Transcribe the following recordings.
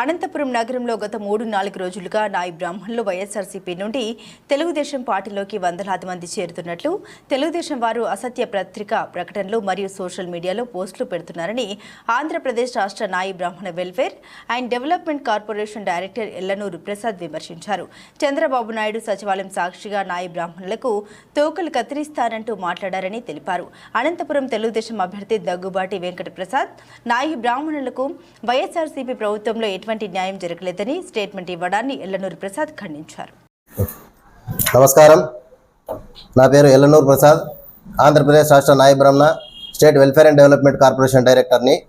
అనంతపురం నగరంలో గత మూడు నాలుగు రోజులుగా నాయి బ్రాహ్మణులు వైఎస్ఆర్సీపీ నుండి తెలుగుదేశం పార్టీలోకి వందలాది మంది చేరుతున్నట్లు తెలుగుదేశం వారు అసత్య పత్రిక ప్రకటనలు మరియు సోషల్ మీడియాలో పోస్టులు పెడుతున్నారని ఆంధ్రప్రదేశ్ రాష్ట్ర Nayi Brahmana welfare and development corporation director Ellanuru Prasad విమర్శించారు. చంద్రబాబు నాయుడు సచివాలయం సాక్షిగా నాయి బ్రాహ్మణులకు తోకలు కత్తిరిస్తారంటూ మాట్లాడారని తెలిపారు. అనంతపురం తెలుగుదేశం అభ్యర్థి దగ్గుబాటి వెంకట ప్రసాద్ నాయి బ్రాహ్మణులకు వైఎస్ఆర్సీపీ ప్రభుత్వంలో ఎటువంటి న్యాయం జరగలేదని స్టేట్మెంట్ ఇవ్వడాన్ని ఎల్లనూరు ప్రసాద్ ఖండించారు. నమస్కారం. నా పేరు ఎల్లనూరు ప్రసాద్. ఆంధ్రప్రదేశ్ రాష్ట్ర Nayi Brahmana state welfare and development corporation డైరెక్టర్ని.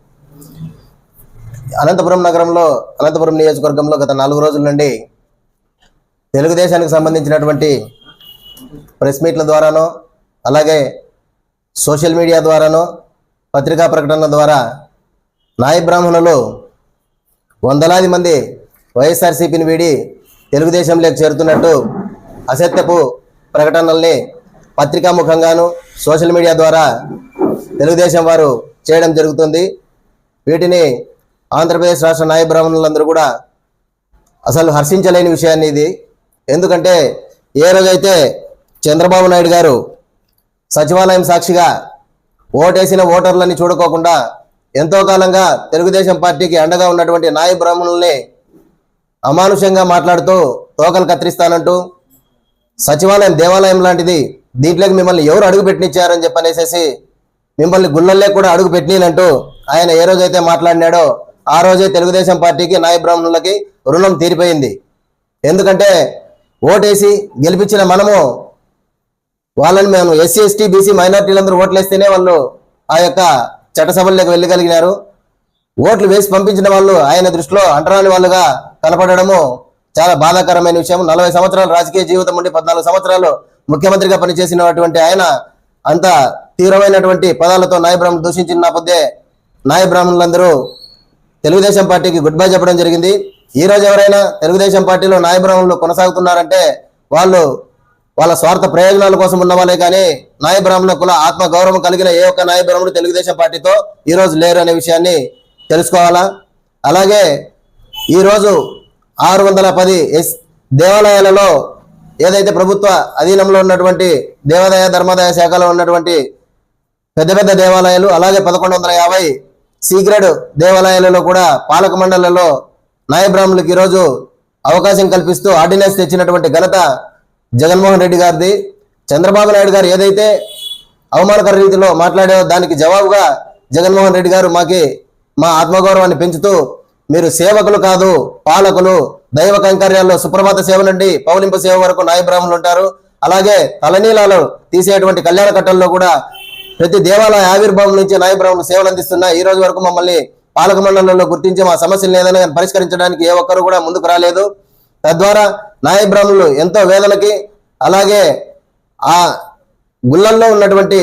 అనంతపురం నగరంలో అనంతపురం నియోజకవర్గంలో గత నాలుగు రోజుల నుండి తెలుగుదేశానికి సంబంధించినటువంటి ప్రెస్ మీట్ల ద్వారానో అలాగే సోషల్ మీడియా ద్వారానో పత్రికా ప్రకటనల ద్వారా నాయ బ్రాహ్మణులు వందలాది మంది వైఎస్ఆర్సీపీని వీడి తెలుగుదేశంలోకి చేరుతున్నట్టు అసత్యపు ప్రకటనల్ని పత్రికాముఖంగాను సోషల్ మీడియా ద్వారా తెలుగుదేశం వారు చేయడం జరుగుతుంది. వీటిని ఆంధ్రప్రదేశ్ రాష్ట్ర నాయ బ్రాహ్మణులందరూ కూడా అసలు హర్షించలేని విషయాన్ని ఇది. ఎందుకంటే ఏ రోజైతే చంద్రబాబు నాయుడు గారు సచివాలయం సాక్షిగా ఓటేసిన ఓటర్లని చూడుకోకుండా ఎంతో కాలంగా తెలుగుదేశం పార్టీకి అండగా ఉన్నటువంటి నాయ బ్రాహ్మణుల్ని అమానుషంగా మాట్లాడుతూ తోకలు కత్తిరిస్తానంటూ సచివాలయం దేవాలయం లాంటిది దీంట్లోకి మిమ్మల్ని ఎవరు అడుగు పెట్టినిచ్చారని చెప్పనేసేసి మిమ్మల్ని గుళ్ళల్లో కూడా అడుగు పెట్టినంటూ ఆయన ఏ రోజైతే మాట్లాడినాడో ఆ రోజే తెలుగుదేశం పార్టీకి నాయ బ్రాహ్మణులకి రుణం తీరిపోయింది. ఎందుకంటే ఓటేసి గెలిపించిన మనము వాళ్ళని మేము ఎస్సీ ఎస్టీ బీసీ మైనార్టీలందరూ ఓట్లేస్తేనే వాళ్ళు ఆ యొక్క చట్టసభల్లోకి వెళ్ళగలిగినారు. ఓట్లు వేసి పంపించిన వాళ్ళు ఆయన దృష్టిలో అంటరాని వాళ్ళుగా కనపడడము చాలా బాధాకరమైన విషయం నలభై సంవత్సరాలు రాజకీయ జీవితం ఉండి పద్నాలుగు సంవత్సరాలు ముఖ్యమంత్రిగా పనిచేసినటువంటి ఆయన అంత తీవ్రమైనటువంటి పదాలతో నాయ దూషించిన పొద్దే నాయబ్రాహ్మణులందరూ తెలుగుదేశం పార్టీకి గుడ్ బై చెప్పడం జరిగింది. ఈరోజు ఎవరైనా తెలుగుదేశం పార్టీలో నాయబ్రాహ్మణులు కొనసాగుతున్నారంటే వాళ్ళు వాళ్ళ స్వార్థ ప్రయోజనాల కోసం ఉన్నవాళ్ళే కానీ నాయబ్రాహ్మణ కుల ఆత్మ గౌరవం కలిగిన ఏ ఒక్క నాయబ్రాహ్మణుడు తెలుగుదేశం పార్టీతో ఈ రోజు లేరు అనే విషయాన్ని తెలుసుకోవాలా? అలాగే ఈరోజు ఆరు వందల పది ఎస్ దేవాలయాలలో ఏదైతే ప్రభుత్వ అధీనంలో ఉన్నటువంటి దేవాదాయ ధర్మాదాయ శాఖలో ఉన్నటువంటి పెద్ద పెద్ద దేవాలయాలు అలాగే పదకొండు వందల యాభై సీక్రెట్ దేవాలయాలలో కూడా పాలక మండలంలో నాయబ్రాహ్మణులకు ఈరోజు అవకాశం కల్పిస్తూ ఆర్డినెన్స్ తెచ్చినటువంటి ఘనత జగన్మోహన్ రెడ్డి గారిది. చంద్రబాబు నాయుడు గారు ఏదైతే అవమానకర రీతిలో మాట్లాడారో దానికి జవాబుగా జగన్మోహన్ రెడ్డి గారు మాకి మా ఆత్మగౌరవాన్ని పెంచుతూ మీరు సేవకులు కాదు పాలకులు దైవ కైంకర్యాల్లో సుప్రభాత సేవ నుండి పౌలింపు సేవ వరకు నాయబ్రాహ్మణులు ఉంటారు. అలాగే తలనీలాలు తీసేటువంటి కళ్యాణ కట్టల్లో కూడా ప్రతి దేవాలయ ఆవిర్భావం నుంచి నాయబ్రాహ్మణులు సేవలు అందిస్తున్నా ఈ రోజు వరకు మమ్మల్ని పాలక మండలంలో గుర్తించి మా సమస్యలు ఏదైనా పరిష్కరించడానికి ఏ ఒక్కరు కూడా ముందుకు రాలేదు. తద్వారా నాయబ్రాహ్మణులు ఎంతో వేదనకి అలాగే ఆ గుళ్ళల్లో ఉన్నటువంటి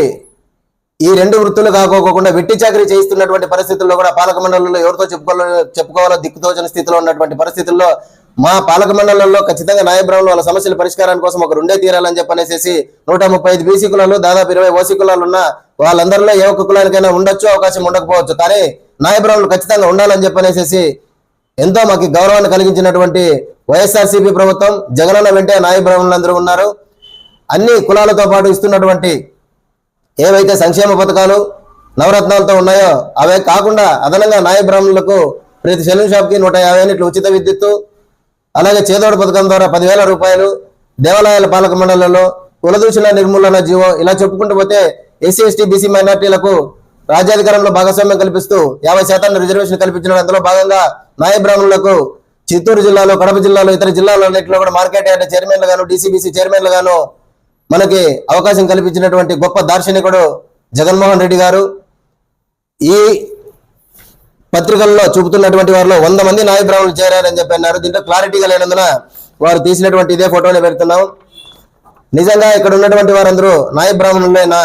ఈ రెండు వృత్తులు కాకోకుండా వెట్టి చాకరీ చేయిస్తున్నటువంటి పరిస్థితుల్లో కూడా పాలక మండలంలో ఎవరితో చెప్పుకోవాలో చెప్పుకోవాలో దిక్కుతోచని స్థితిలో ఉన్నటువంటి పరిస్థితుల్లో మా పాలక మండలంలో ఖచ్చితంగా నాయబ్రాహ్మణులు వాళ్ళ సమస్యల పరిష్కారం కోసం ఒక రెండే తీరాలని చెప్పనేసి నూట ముప్పై ఐదు బీసీ కులాలు దాదాపు ఇరవై ఓసీ కులాలు ఉన్న వాళ్ళందరిలో ఏ ఒక్క కులానికైనా ఉండొచ్చు అవకాశం ఉండకపోవచ్చు. కానీ నాయబ్రాహ్మణులు ఖచ్చితంగా ఉండాలని చెప్పనేసి ఎంతో మాకు గౌరవాన్ని కలిగించినటువంటి వైఎస్ఆర్సీపీ ప్రభుత్వం జగనన్న వెంటే నాయ బ్రాహ్మణులందరూ ఉన్నారు. అన్ని కులాలతో పాటు ఇస్తున్నటువంటి ఏవైతే సంక్షేమ పథకాలు నవరత్నాలతో ఉన్నాయో అవే కాకుండా అదనంగా నాయ బ్రాహ్మణులకు ప్రతి సెలూన్ షాప్కి నూట యాభై యూనిట్లు ఉచిత విద్యుత్తు అలాగే చేదోడు పథకం ద్వారా పదివేల రూపాయలు దేవాలయాల పాలక మండలంలో కులదూషణ నిర్మూలన జీవో ఇలా చెప్పుకుంటూ పోతే ఎస్సీ ఎస్టీ బీసీ మైనార్టీలకు రాజ్యాధికారంలో భాగస్వామ్యం కల్పిస్తూ యాభై శాతాన్ని రిజర్వేషన్ కల్పించడం అందులో భాగంగా నాయ బ్రాహ్మణులకు చిత్తూరు జిల్లాలో కడప జిల్లాలో ఇతర జిల్లాలన్నింటిలో కూడా మార్కెట్ యార్డ్ చైర్మన్లు గాను డీసీబీసీ చైర్మన్లు గాను మనకి అవకాశం కల్పించినటువంటి గొప్ప దార్శనికుడు జగన్మోహన్ రెడ్డి గారు. ఈ పత్రికల్లో చూపుతున్నటువంటి వారిలో వంద మంది నాయ బ్రాహ్మణులు చేరారని చెప్పి అన్నారు. దీంట్లో క్లారిటీగా లేనందున వారు తీసినటువంటి ఇదే ఫోటోని పెడుతున్నాం. నిజంగా ఇక్కడ ఉన్నటువంటి వారందరూ నాయ బ్రాహ్మణులేనా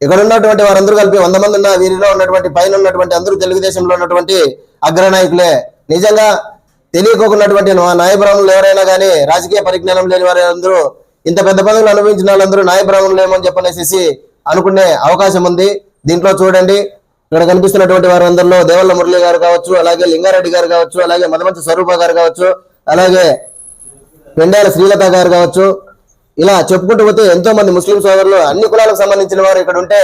ఇక్కడ ఉన్నటువంటి వారందరూ కలిపి వంద మంది ఉన్న వీరిలో ఉన్నటువంటి పైన ఉన్నటువంటి అందరూ తెలుగుదేశంలో ఉన్నటువంటి అగ్రనాయకులే. నిజంగా తెలియకోకున్నటువంటి మా ఎవరైనా కానీ రాజకీయ పరిజ్ఞానం లేని వారందరూ ఇంత పెద్ద పదవులు అనుభవించిన వాళ్ళందరూ న్యాయబ్రాహ్మణులు ఏమో అని చెప్పనేసి అనుకునే అవకాశం ఉంది. దీంట్లో చూడండి ఇక్కడ కనిపిస్తున్నటువంటి వారందరిలో దేవల్ల మురళి గారు కావచ్చు అలాగే లింగారెడ్డి గారు కావచ్చు అలాగే మదమంచి స్వరూప గారు కావచ్చు అలాగే పెండాల శ్రీలత గారు కావచ్చు. ఇలా చెప్పుకుంటూ పోతే ఎంతో మంది ముస్లిం సోదరులు అన్ని కులాలకు సంబంధించిన వారు ఇక్కడ ఉంటే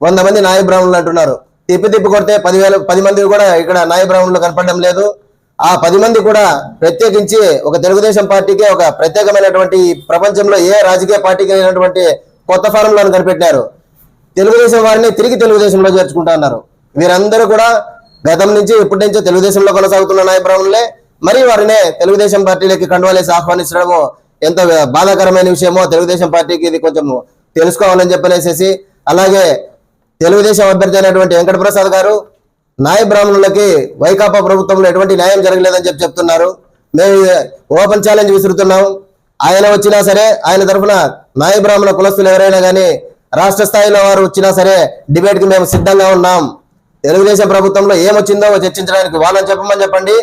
వంద మంది నాయ బ్రాహ్మణులు అంటున్నారు. తిప్పి తిప్పి కొడితే పదివేల పది మంది కూడా ఇక్కడ నాయ కనపడడం లేదు. ఆ పది మంది కూడా ప్రత్యేకించి ఒక తెలుగుదేశం పార్టీకే ఒక ప్రత్యేకమైనటువంటి ప్రపంచంలో ఏ రాజకీయ పార్టీకి అయినటువంటి కొత్త ఫారంలను కనిపెట్టారు. తెలుగుదేశం వారిని తిరిగి తెలుగుదేశంలో చేర్చుకుంటా ఉన్నారు వీరందరూ కూడా గతం నుంచి ఇప్పటి నుంచో తెలుగుదేశంలో కొనసాగుతున్న నాయ మరి వారినే తెలుగుదేశం పార్టీలోకి కండువాలేసి ఆహ్వానించడము ఎంత బాధాకరమైన విషయమో తెలుగుదేశం పార్టీకి ఇది కొంచెం తెలుసుకోవాలని చెప్పనేసేసి అలాగే తెలుగుదేశం అభ్యర్థి అయినటువంటి వెంకట ప్రసాద్ గారు నాయ బ్రాహ్మణులకి వైకాపా ప్రభుత్వంలో ఎటువంటి న్యాయం జరగలేదని చెప్పి చెప్తున్నారు. మేము ఓపెన్ ఛాలెంజ్ విసురుతున్నాం. ఆయన వచ్చినా సరే ఆయన తరఫున నాయ బ్రాహ్మణ కులస్తులు ఎవరైనా కానీ రాష్ట్ర స్థాయిలో వారు వచ్చినా సరే డిబేట్కి మేము సిద్ధంగా ఉన్నాం. తెలుగుదేశం ప్రభుత్వంలో ఏమొచ్చిందో చర్చించడానికి వాళ్ళని చెప్పమని చెప్పండి.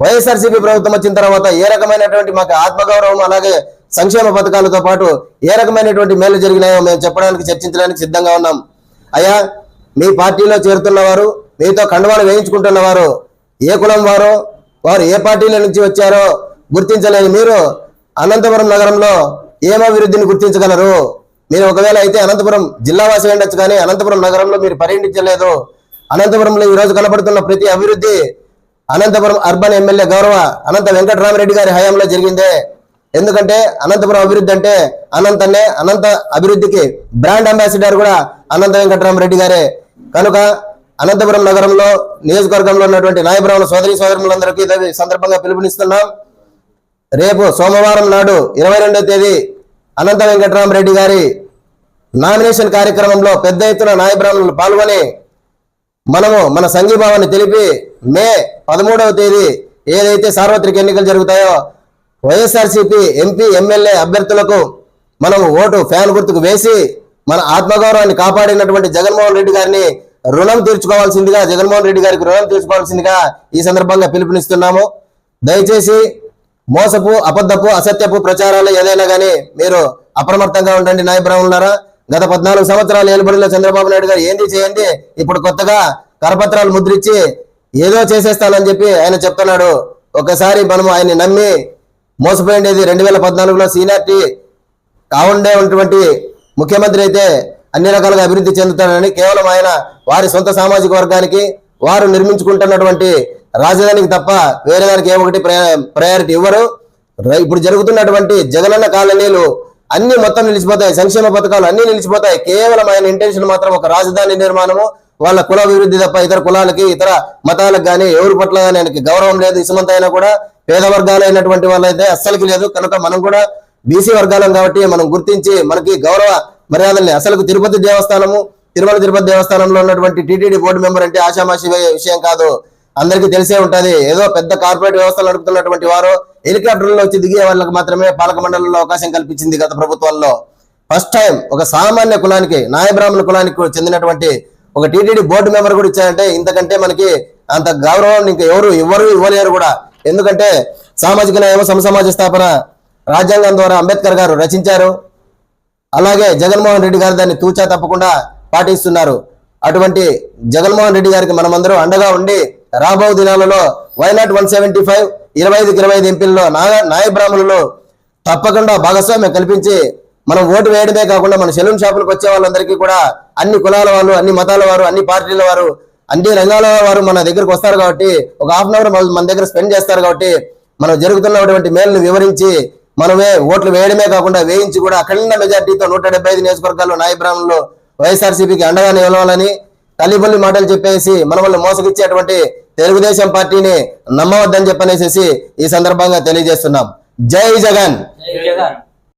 వైఎస్ఆర్సీపీ ప్రభుత్వం వచ్చిన తర్వాత ఏ రకమైనటువంటి మాకు ఆత్మగౌరవం అలాగే సంక్షేమ పథకాలతో పాటు ఏ రకమైనటువంటి మేలు జరిగినాయో మేము చెప్పడానికి చర్చించడానికి సిద్ధంగా ఉన్నాం. అయ్యా మీ పార్టీలో చేరుతున్న వారు మీతో కండువాలు వేయించుకుంటున్న వారు ఏ కులం వారో వారు ఏ పార్టీల నుంచి వచ్చారో గుర్తించలేని మీరు అనంతపురం నగరంలో ఏం అభివృద్ధిని గుర్తించగలరు? మీరు ఒకవేళ అయితే అనంతపురం జిల్లావాసి ఉండొచ్చు కానీ అనంతపురం నగరంలో మీరు పర్యటించలేదు అనంతపురంలో ఈరోజు కనబడుతున్న ప్రతి అభివృద్ధి అనంతపురం అర్బన్ ఎమ్మెల్యే గౌరవ అనంత వెంకటరామరెడ్డి గారి హయాంలో జరిగిందే. ఎందుకంటే అనంతపురం అభివృద్ధి అంటే అనంతనే అనంత అభివృద్ధికి బ్రాండ్ అంబాసిడర్ కూడా అనంత వెంకటరామరెడ్డి గారే. కనుక అనంతపురం నగరంలో నియోజకవర్గంలో ఉన్నటువంటి నాయబ్రాహ్మణ సోదరి సోదరులందరికీ సందర్భంగా పిలుపునిస్తున్నాం. రేపు సోమవారం నాడు ఇరవై రెండో తేదీ అనంత వెంకటరామరెడ్డి గారి నామినేషన్ కార్యక్రమంలో పెద్ద ఎత్తున నాయబ్రాహ్మణులు పాల్గొని మనము మన సంఘీభావాన్ని తెలిపి మే పదమూడవ తేదీ ఏదైతే సార్వత్రిక ఎన్నికలు జరుగుతాయో వైఎస్ఆర్సీపీ ఎంపీ ఎమ్మెల్యే అభ్యర్థులకు మనం ఓటు ఫ్యాన్ గుర్తుకు వేసి మన ఆత్మగౌరవాన్ని కాపాడినటువంటి జగన్మోహన్ రెడ్డి గారిని రుణం తీర్చుకోవాల్సిందిగా జగన్మోహన్ రెడ్డి గారికి రుణం తీర్చుకోవాల్సిందిగా ఈ సందర్భంగా పిలుపునిస్తున్నాము. దయచేసి మోసపు అబద్ధపు అసత్యపు ప్రచారాలు ఏదైనా కానీ మీరు అప్రమత్తంగా ఉండండి నాయ బ్రాహ్మణులారా. గత పద్నాలుగు సంవత్సరాలు ఏలుబడిలో చంద్రబాబు నాయుడు గారు ఏంది చేయండి? ఇప్పుడు కొత్తగా కరపత్రాలు ముద్రించి ఏదో చేసేస్తానని చెప్పి ఆయన చెప్తున్నాడు. ఒకసారి మనము ఆయన్ని నమ్మి మోసపోయిండేది రెండు వేల పద్నాలుగులో సీనియారిటీ కావుండే ఉన్నటువంటి ముఖ్యమంత్రి అయితే అన్ని రకాలుగా అభివృద్ధి చెందుతాడని కేవలం ఆయన వారి సొంత సామాజిక వర్గానికి వారు నిర్మించుకుంటున్నటువంటి రాజధానికి తప్ప వేరే దానికి ఏ ఒకటి ప్రయారిటీ ఇవ్వరు. ఇప్పుడు జరుగుతున్నటువంటి జగనన్న కాలనీలు అన్ని మొత్తం నిలిచిపోతాయి. సంక్షేమ పథకాలు అన్ని నిలిచిపోతాయి. కేవలం ఆయన ఇంటెన్షన్ మాత్రం ఒక రాజధాని నిర్మాణము వాళ్ళ కుల అభివృద్ధి తప్ప ఇతర కులాలకి ఇతర మతాలకు కానీ ఎవరి పట్ల కానీ ఆయనకి గౌరవం లేదు. ఇసుమంత అయినా కూడా పేద వర్గాలైనటువంటి వాళ్ళైతే అస్సలకి లేదు. కనుక మనం కూడా బీసీ వర్గాలం కాబట్టి మనం గుర్తించి మనకి గౌరవ మర్యాదల్ని అసలు తిరుపతి దేవస్థానము తిరుమల తిరుపతి దేవస్థానంలో ఉన్నటువంటి టీటీడీ బోర్డు మెంబర్ అంటే ఆషామాషి విషయం కాదు. అందరికీ తెలిసే ఉంటది. ఏదో పెద్ద కార్పొరేట్ వ్యవస్థలు నడుపుతున్నటువంటి వారు హెలికాప్టర్లో వచ్చి దిగే వాళ్ళకి మాత్రమే పాలక మండలంలో అవకాశం కల్పించింది గత ప్రభుత్వంలో. ఫస్ట్ టైం ఒక సామాన్య కులానికి నాయబ్రాహ్మణ కులానికి చెందినటువంటి ఒక టీటీడీ బోర్డు మెంబర్ కూడా ఇచ్చారంటే ఇంతకంటే మనకి అంత గౌరవం ఇంకా ఎవరు ఎవరు ఇవ్వలేరు కూడా. ఎందుకంటే సామాజిక న్యాయం సమసమాజ స్థాపన రాజ్యాంగం ద్వారా అంబేద్కర్ గారు రచించారు. అలాగే జగన్మోహన్ రెడ్డి గారు దాన్ని తూచా తప్పకుండా పాటిస్తున్నారు. అటువంటి జగన్మోహన్ రెడ్డి గారికి మనమందరం అండగా ఉండి రాబో దినాలలో వైనాట్ వన్ సెవెంటీ ఫైవ్ ఇరవై ఐదుకి ఇరవై ఐదు ఎంపీలలో నాయ నాయ తప్పకుండా భాగస్వామ్యం కల్పించి మనం ఓటు వేయడమే కాకుండా మన సెలూన్ షాపులకు వచ్చే వాళ్ళందరికీ కూడా అన్ని కులాల వాళ్ళు అన్ని మతాల వారు అన్ని పార్టీల వారు అన్ని రంగాల వారు మన దగ్గరకు వస్తారు కాబట్టి ఒక హాఫ్ అన్ అవర్ మన దగ్గర స్పెండ్ చేస్తారు కాబట్టి మనం జరుగుతున్నటువంటి మేలును వివరించి మనమే ఓట్లు వేయడమే కాకుండా వేయించి కూడా అఖండ మెజార్టీతో నూట డెబ్బై ఐదు నియోజకవర్గాల్లో నాయబ్రాహ్మణులు వైఎస్ఆర్సీపీకి అండగా నిలవాలని తల్లిపల్లి మాటలు చెప్పేసి మన వల్ల మోసగిచ్చేటువంటి తెలుగుదేశం పార్టీని నమ్మవద్దని చెప్పనేసేసి ఈ సందర్భంగా తెలియజేస్తున్నాం. జై జగన్! జై జగన్!